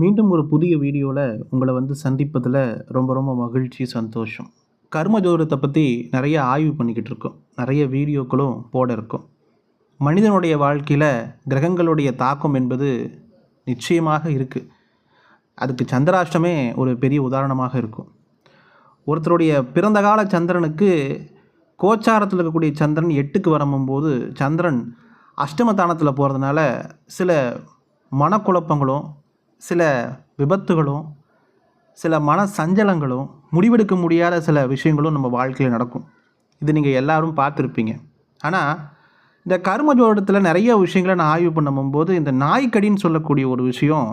மீண்டும் ஒரு புதிய வீடியோவில் உங்களை வந்து சந்திப்பதில் ரொம்ப ரொம்ப மகிழ்ச்சி சந்தோஷம். கர்ம ஜோதிடத்தை பற்றி நிறைய ஆய்வு பண்ணிக்கிட்டு இருக்கோம். நிறைய வீடியோக்களும் போட இருக்கும். மனிதனுடைய வாழ்க்கையில் கிரகங்களுடைய தாக்கம் என்பது நிச்சயமாக இருக்குது அதுக்கு சந்திராஷ்டமே ஒரு பெரிய உதாரணமாக இருக்கும். ஒருத்தருடைய பிறந்த கால சந்திரனுக்கு கோச்சாரத்தில் இருக்கக்கூடிய சந்திரன் எட்டுக்கு வரும்போது சந்திரன் அஷ்டமதானத்தில் போகிறதுனால சில மனக்குழப்பங்களும் சில விபத்துகளும் சில மன சஞ்சலங்களும் முடிவெடுக்க முடியாத சில விஷயங்களும் நம்ம வாழ்க்கையில் நடக்கும். இது நீங்கள் எல்லோரும் பார்த்துருப்பீங்க. ஆனால் இந்த கர்ம ஜோடத்தில் நிறைய விஷயங்களை நான் ஆய்வு பண்ணும்போது இந்த நாய்க்கடின்னு சொல்லக்கூடிய ஒரு விஷயம்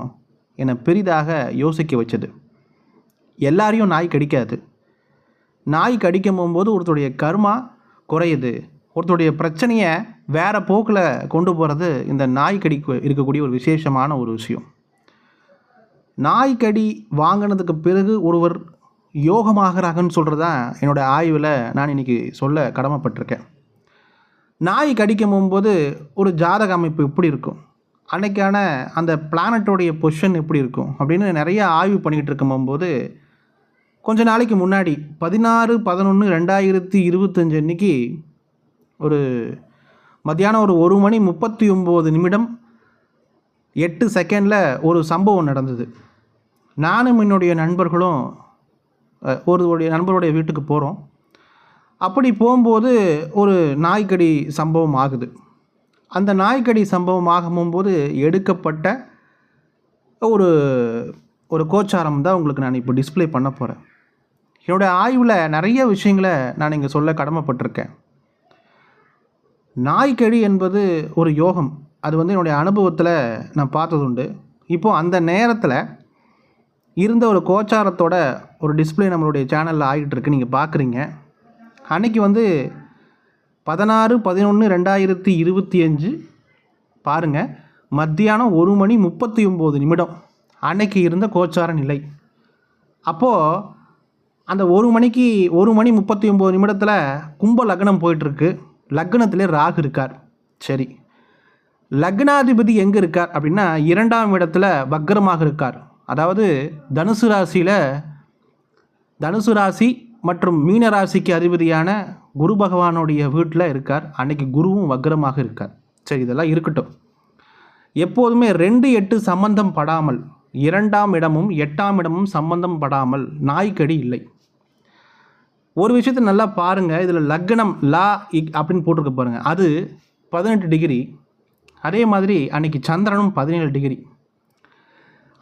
என்னை பெரிதாக யோசிக்க வச்சது. எல்லாரையும் நாய் கடிக்காது. நாய் கடிக்கும் போகும்போது ஒருத்தருடைய கர்மா குறையுது. ஒருத்தருடைய பிரச்சனையை வேறு போக்கில் கொண்டு போகிறது இந்த நாய் கடிக்கு இருக்கக்கூடிய ஒரு விசேஷமான ஒரு விஷயம். நாய்க்கடி வாங்கினதுக்கு பிறகு ஒருவர் யோகமாகிறாங்கன்னு சொல்கிறது தான் என்னோடய ஆய்வில் நான் இன்றைக்கி சொல்ல கடமைப்பட்டிருக்கேன். நாய் கடிக்கும் போகும்போது ஒரு ஜாதக அமைப்பு எப்படி இருக்கும்? அன்னைக்கான அந்த பிளானட்டோடைய பொசிஷன் எப்படி இருக்கும்? அப்படின்னு நிறைய ஆய்வு பண்ணிக்கிட்டு இருக்கும் போகும்போது கொஞ்ச நாளைக்கு முன்னாடி பதினாறு பதினொன்று ரெண்டாயிரத்தி இருபத்தஞ்சு அன்னைக்கு ஒரு மத்தியானம் ஒரு ஒரு மணி முப்பத்தி ஒம்பது நிமிடம் எட்டு செகண்டில் ஒரு சம்பவம் நடந்தது. நானும் என்னுடைய நண்பர்களும் ஒருவருடைய நண்பருடைய வீட்டுக்கு போகிறோம் அப்படி போகும்போது ஒரு நாய்க்கடி சம்பவம் ஆகுது. அந்த நாய்க்கடி சம்பவம் ஆகும்போது எடுக்கப்பட்ட ஒரு ஒரு கோச்சாரம் தான் உங்களுக்கு நான் இப்போ டிஸ்ப்ளே பண்ண போகிறேன் என்னுடைய ஆய்வில் நிறைய விஷயங்களை நான் இங்கே சொல்ல கடமைப்பட்டிருக்கேன். நாய்க்கடி என்பது ஒரு யோகம். அது வந்து என்னுடைய அனுபவத்தில் நான் பார்த்ததுண்டு. இப்போது அந்த நேரத்தில் இருந்த ஒரு கோச்சாரத்தோட ஒரு டிஸ்ப்ளே நம்மளுடைய சேனலில் ஆகிட்டுருக்கு நீங்கள் பார்க்குறீங்க அன்னைக்கு வந்து பதினாறு பதினொன்று ரெண்டாயிரத்தி இருபத்தி அஞ்சு பாருங்கள் மத்தியானம் ஒரு மணி முப்பத்தி ஒம்பது நிமிடம் அன்னைக்கு இருந்த கோச்சார நிலை. அப்போது அந்த ஒரு மணிக்கு ஒரு மணி முப்பத்தி ஒம்பது நிமிடத்தில் கும்ப லக்னம் போயிட்டுருக்கு. லக்னத்திலே ராகு இருக்கார். சரி. லக்னாதிபதி எங்கே இருக்கார் அப்படின்னா இரண்டாம் இடத்துல வக்ரமாக இருக்கார். அதாவது தனுசு ராசியில் தனுசு ராசி மற்றும் மீன ராசிக்கு அதிபதியான குரு பகவானுடைய வீட்டில் இருக்கார். அன்னைக்கு குருவும் வக்ரமாக இருக்கார். சரி இதெல்லாம் இருக்கட்டும். எப்போதுமே ரெண்டு எட்டு சம்பந்தம் படாமல் இரண்டாம் இடமும் எட்டாம் இடமும் சம்பந்தம் படாமல் நாய்க்கடி இல்லை. ஒரு விஷயத்தை நல்லா பாருங்கள் இதில் லக்னம் லா இக் அப்படின்னு போட்டிருக்க பாருங்கள் அது பதினெட்டு டிகிரி. அதே மாதிரி அன்னைக்கு சந்திரனும் பதினேழு டிகிரி.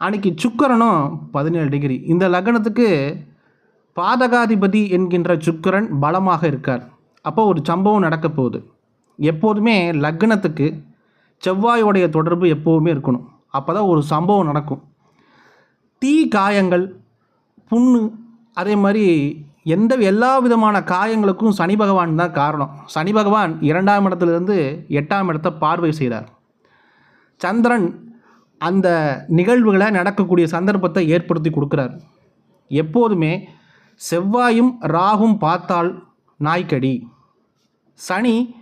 அன்னைக்கு சுக்கரனும் பதினேழு டிகிரி. இந்த லக்னத்துக்கு பாதகாதிபதி என்கின்ற சுக்கரன் பலமாக இருக்கார். அப்போ ஒரு சம்பவம் நடக்க போகுது. எப்போதுமே லக்னத்துக்கு செவ்வாயோடைய தொடர்பு எப்போவுமே இருக்கணும். அப்போ தான் ஒரு சம்பவம் நடக்கும். தீ காயங்கள் புண்ணு அதே மாதிரி எந்த எல்லா விதமான காயங்களுக்கும் சனி பகவான் தான் காரணம். சனி பகவான் இரண்டாம் இடத்துலேருந்து எட்டாம் இடத்தை பார்வை செய்கிறார் சந்திரன் அந்த நிகழ்வுகளை நடக்கக்கூடிய சந்தர்ப்பத்தை ஏற்படுத்தி கொடுக்குறார். எப்போதுமே செவ்வாயும் ராகும் பார்த்தால் நாய்க்கடி. சனி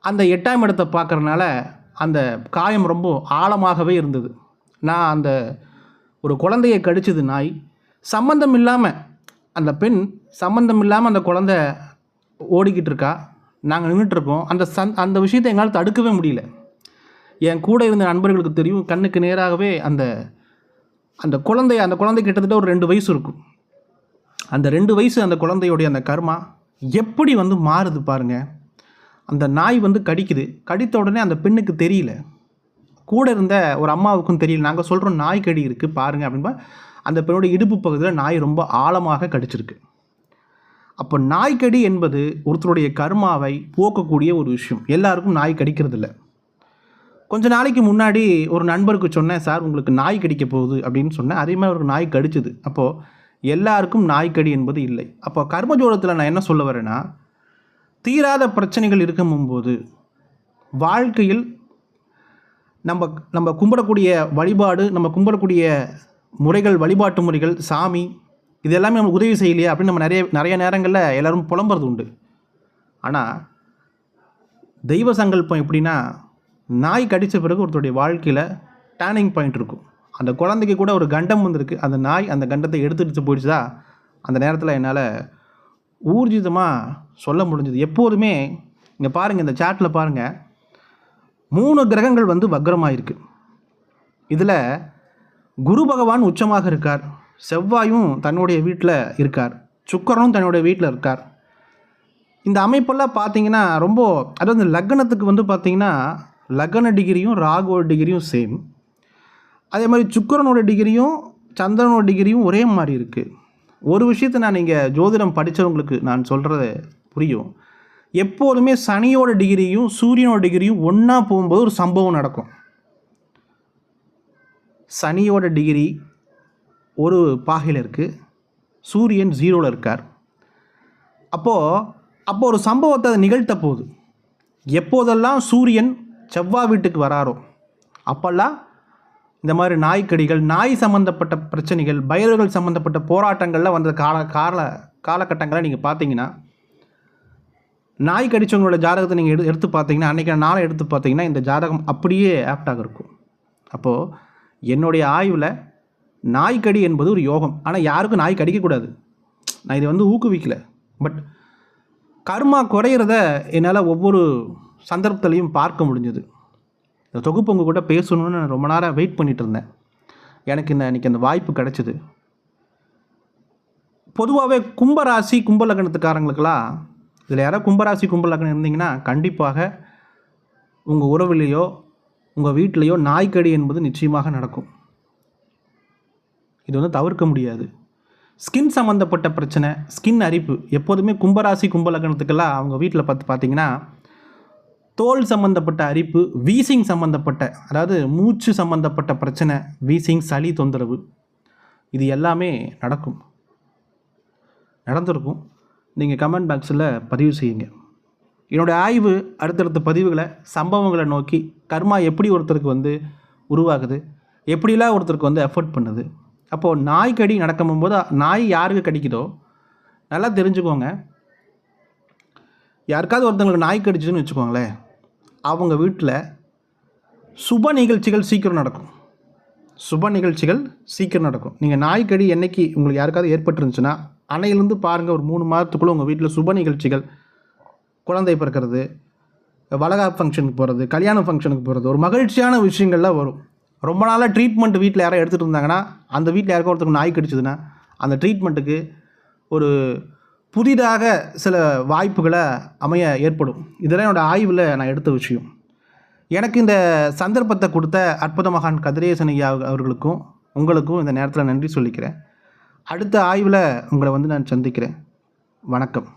அந்த எட்டாம் இடத்தை பார்க்குறனால அந்த காயம் ரொம்ப ஆழமாகவே இருந்தது. நான் அந்த ஒரு குழந்தையை கடிச்சது நாய். சம்பந்தம் இல்லாமல் அந்த பெண் சம்பந்தம் இல்லாமல் அந்த குழந்தை ஓடிக்கிட்டு இருக்கா. நாங்கள் நின்றுட்டுருக்கோம் அந்த சந் அந்த விஷயத்தை எங்களால் தடுக்கவே முடியல. என் கூட இருந்த நண்பர்களுக்கு தெரியும் கண்ணுக்கு நேராகவே அந்த அந்த குழந்தை அந்த குழந்தை கிட்டத்தட்ட ஒரு ரெண்டு வயசு இருக்கும். அந்த ரெண்டு வயசு அந்த குழந்தையுடைய அந்த கர்மா எப்படி வந்து மாறுது பாருங்க. அந்த நாய் வந்து கடிக்குது. கடித்த உடனே அந்த பெண்ணுக்கு தெரியல. கூட இருந்த ஒரு அம்மாவுக்கும் தெரியல. நாங்கள் சொல்கிறோம் நாய் கடி இருக்குது பாருங்கள் அப்படின்பா அந்த பெண்ணோட இடுப்பு பகுதியில் நாய் ரொம்ப ஆழமாக கடிச்சிருக்கு. அப்போ நாய்க்கடி என்பது ஒருத்தருடைய கர்மாவை போக்கக்கூடிய ஒரு விஷயம். எல்லாருக்கும் நாய் கடிக்கிறதில்ல. கொஞ்ச நாளைக்கு முன்னாடி ஒரு நண்பருக்கு சொன்னேன் சார் உங்களுக்கு நாய் கடிக்க போகுது அப்படின்னு சொன்னேன். அதே மாதிரி ஒரு நாய் கடிச்சது. அப்போது எல்லாருக்கும் நாய்க்கடி என்பது இல்லை. அப்போ கர்மஜோடத்தில் நான் என்ன சொல்ல வரேன்னா தீராத பிரச்சனைகள் இருக்கும்போது வாழ்க்கையில் நம்ம நம்ம கும்பிடக்கூடிய வழிபாடு நம்ம கும்பிடக்கூடிய முறைகள் வழிபாட்டு முறைகள் சாமி இது எல்லாமே நம்ம உதவி செய்யலையா அப்படின்னு நம்ம நிறைய நிறைய நேரங்களில் எல்லோரும் புலம்புறது உண்டு. ஆனால் தெய்வ சங்கல்பம் எப்படின்னா நாய் கடித்த பிறகு ஒருத்தருடைய வாழ்க்கையில் டேர்னிங் பாயிண்ட் இருக்கும். அந்த குழந்தைக்கு கூட ஒரு கண்டம் வந்திருக்கு. அந்த நாய் அந்த கண்டத்தை எடுத்துட்டு போயிடுச்சா அந்த நேரத்தில் என்னால் ஊர்ஜிதமாக சொல்ல முடிஞ்சது. எப்போதுமே இங்கே பாருங்கள் இந்த சாட்டில் பாருங்கள் மூணு கிரகங்கள் வந்து வக்ரமாக இருக்குது இதில் குரு பகவான் உச்சமாக இருக்கார். செவ்வாயும் தன்னுடைய வீட்டில் இருக்கார். சுக்கரனும் தன்னுடைய வீட்டில் இருக்கார். இந்த அமைப்பெல்லாம் பார்த்தீங்கன்னா ரொம்ப அதாவது இந்த லக்னத்துக்கு வந்து பார்த்திங்கன்னா லக்ன டிகிரியும் ராகுவோட டிகிரியும் சேம் அதே மாதிரி சுக்கரனோட டிகிரியும் சந்திரனோட டிகிரியும் ஒரே மாதிரி இருக்குது ஒரு விஷயத்தை நான் நீங்கள் ஜோதிடம் படித்தவங்களுக்கு நான் சொல்கிறது புரியும். எப்போதுமே சனியோட டிகிரியும் சூரியனோட டிகிரியும் ஒன்றா போகும்போது ஒரு சம்பவம் நடக்கும். சனியோட டிகிரி ஒரு பாகையில் இருக்குது சூரியன் ஜீரோவில் இருக்கார். அப்போது அப்போ ஒரு சம்பவத்தை அது நிகழ்த்த போகுது. எப்போதெல்லாம் சூரியன் செவ்வாய் வீட்டுக்கு வராரோ? அப்போல்லாம் இந்த மாதிரி நாய்க்கடிகள் நாய் சம்மந்தப்பட்ட பிரச்சனைகள் பயிர்கள் சம்மந்தப்பட்ட போராட்டங்களில் வந்த கால கால காலகட்டங்களை நீங்கள் பார்த்தீங்கன்னா நாய் கடிச்சவங்களோட ஜாதகத்தை நீங்கள் எடு எடுத்து பார்த்தீங்கன்னா அன்றைக்கி நாளை எடுத்து பார்த்தீங்கன்னா இந்த ஜாதகம் அப்படியே ஆப்டாக இருக்கும். அப்போது என்னுடைய ஆய்வில் நாய்க்கடி என்பது ஒரு யோகம். ஆனால் யாருக்கும் நாய் கடிக்கக்கூடாது. நான் இதை வந்து ஊக்குவிக்கலை. பட் கர்மா குறையிறத என்னால் ஒவ்வொரு சந்தர்ப்பத்திலையும் பார்க்க முடிஞ்சது. இந்த தொகுப்பு உங்கள் கூட பேசணும்னு நான் ரொம்ப நேரம் வெயிட் பண்ணிட்டு இருந்தேன் எனக்கு இந்த இன்னைக்கு அந்த வாய்ப்பு கிடைச்சிது. பொதுவாகவே கும்பராசி கும்பலக்கணத்துக்காரங்களுக்கெல்லாம் இதில் யாராவது கும்பராசி கும்பலக்கணம் இருந்தீங்கன்னா கண்டிப்பாக உங்கள் உறவுலேயோ உங்கள் வீட்டிலையோ நாய்க்கடி என்பது நிச்சயமாக நடக்கும். இது வந்து தவிர்க்க முடியாது. ஸ்கின் சம்மந்தப்பட்ட பிரச்சனை ஸ்கின் அரிப்பு எப்போதுமே கும்பராசி கும்பலக்கணத்துக்கெல்லாம் அவங்க வீட்டில் பார்த்து பார்த்தீங்கன்னா தோல் சம்மந்தப்பட்ட அரிப்பு வீசிங் சம்மந்தப்பட்ட அதாவது மூச்சு சம்மந்தப்பட்ட பிரச்சனை வீசிங் சளி தொந்தரவு இது எல்லாமே நடக்கும். நடந்திருக்கும். நீங்கள் கமெண்ட் பாக்ஸில் பதிவு செய்யுங்க. என்னுடைய ஆய்வு அடுத்தடுத்த பதிவுகளை சம்பவங்களை நோக்கி கர்மா எப்படி ஒருத்தருக்கு வந்து உருவாகுது எப்படிலாம் ஒருத்தருக்கு வந்து எஃபர்ட் பண்ணுது. அப்போது நாய் கடி நடக்கும் போது நாய் யாருக்கு கடிக்குதோ நல்லா தெரிஞ்சுக்கோங்க. யாருக்காவது ஒருத்தங்களுக்கு நாய் கடிச்சதுன்னு வச்சுக்கோங்களேன். அவங்க வீட்டில் சுப நிகழ்ச்சிகள் சீக்கிரம் நடக்கும். சுப நிகழ்ச்சிகள் சீக்கிரம் நடக்கும். நீங்கள் நாய்க்கடி என்னைக்கு உங்களுக்கு யாருக்காவது ஏற்பட்டுருந்துச்சுன்னா அன்னையிலேருந்து பாருங்கள் ஒரு மூணு மாதத்துக்குள்ளே உங்கள் வீட்டில் சுப நிகழ்ச்சிகள் குழந்தை பிறக்கிறது வளகாப்பு ஃபங்க்ஷனுக்கு போகிறது கல்யாண ஃபங்க்ஷனுக்கு போகிறது ஒரு மகிழ்ச்சியான விஷயங்கள்லாம் வரும். ரொம்ப நாளாக ட்ரீட்மெண்ட் வீட்டில் யாராவது எடுத்துகிட்டு இருந்தாங்கன்னா அந்த வீட்டில் யாருக்கோ ஒருத்தருக்கு நாய் கடிச்சதுன்னா அந்த ட்ரீட்மெண்ட்டுக்கு ஒரு புதிதாக சில வாய்ப்புகளை அமைய ஏற்படும். இதெல்லாம் என்னோடய ஆய்வில் நான் எடுத்த விஷயம். எனக்கு இந்த சந்தர்ப்பத்தை கொடுத்த அற்புத மகான் கதிரேசன் ஐயா அவர்களுக்கும் உங்களுக்கும் இந்த நேரத்தில் நன்றி சொல்லிக்கிறேன். அடுத்த ஆய்வில் உங்களை வந்து நான் சந்திக்கிறேன். வணக்கம்.